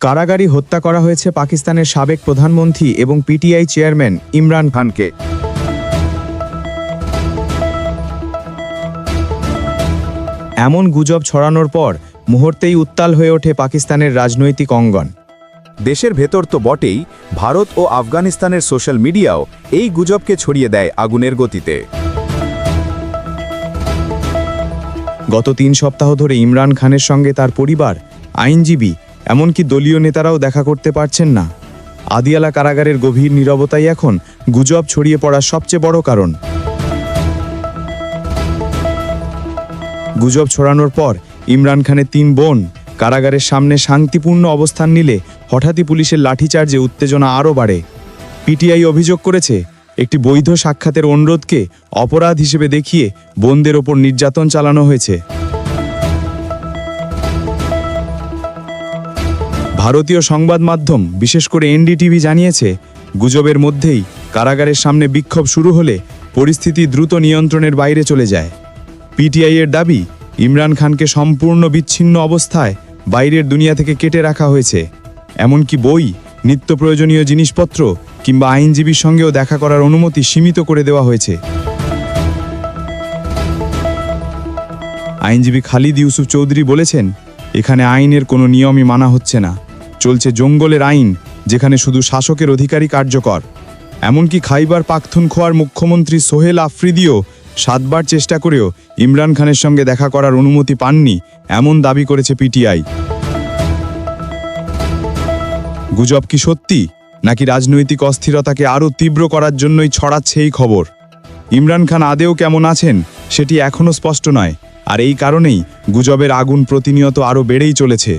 কারাগারি হত্যা করা হয়েছে পাকিস্তানের সাবেক প্রধানমন্ত্রী এবং পিটিআই চেয়ারম্যান ইমরান খানকে। এমন গুজব ছড়ানোর পর মুহূর্তেই উত্তাল হয়ে ওঠে পাকিস্তানের রাজনৈতিক অঙ্গন। দেশের ভেতর তো বটেই, ভারত ও আফগানিস্তানের সোশ্যাল মিডিয়াও এই গুজবকে ছড়িয়ে দেয় আগুনের গতিতে। গত তিন সপ্তাহ ধরে ইমরান খানের সঙ্গে তার পরিবার, আইনজীবী এমনকি দলীয় নেতারাও দেখা করতে পারছেন না। আদিয়ালা কারাগারের গভীর নীরবতাই এখন গুজব ছড়িয়ে পড়ার সবচেয়ে বড় কারণ। গুজব ছড়ানোর পর ইমরান খানের তিন বোন কারাগারের সামনে শান্তিপূর্ণ অবস্থান নিলে হঠাৎই পুলিশের লাঠিচার্জে উত্তেজনা আরও বাড়ে। পিটিআই অভিযোগ করেছে, একটি বৈধ সাক্ষাতের অনুরোধকে অপরাধ হিসেবে দেখিয়ে বোনদের ওপর নির্যাতন চালানো হয়েছে। ভারতীয় সংবাদ মাধ্যম, বিশেষ করে এনডিটিভি জানিয়েছে, গুজবের মধ্যেই কারাগারের সামনে বিক্ষোভ শুরু হলে পরিস্থিতি দ্রুত নিয়ন্ত্রণের বাইরে চলে যায়। পিটিআই এর দাবি, ইমরান খানকে সম্পূর্ণ বিচ্ছিন্ন অবস্থায় বাইরের দুনিয়া থেকে কেটে রাখা হয়েছে। এমনকি বই, নিত্য প্রয়োজনীয় জিনিসপত্র কিংবা আইনজীবীর সঙ্গেও দেখা করার অনুমতি সীমিত করে দেওয়া হয়েছে। আইনজীবী খালিদ ইউসুফ চৌধুরী বলেছেন, এখানে আইনের কোনো নিয়মই মানা হচ্ছে না। চলছে জঙ্গলের আইন, যেখানে শুধু শাসকের অধিকারী কার্যকর। এমনকি খাইবার পাখতুনখোয়ার মুখ্যমন্ত্রী সোহেল আফ্রিদিও সাতবার চেষ্টা করেও ইমরান খানের সঙ্গে দেখা করার অনুমতি পাননি, এমন দাবি করেছে পিটিআই। গুজব কি সত্যি, নাকি রাজনৈতিক অস্থিরতাকে আরও তীব্র করার জন্যই ছড়াচ্ছে এই খবর? ইমরান খান আদেও কেমন আছেন, সেটি এখনও স্পষ্ট নয়, আর এই কারণেই গুজবের আগুন প্রতিনিয়ত আরও বেড়েই চলেছে।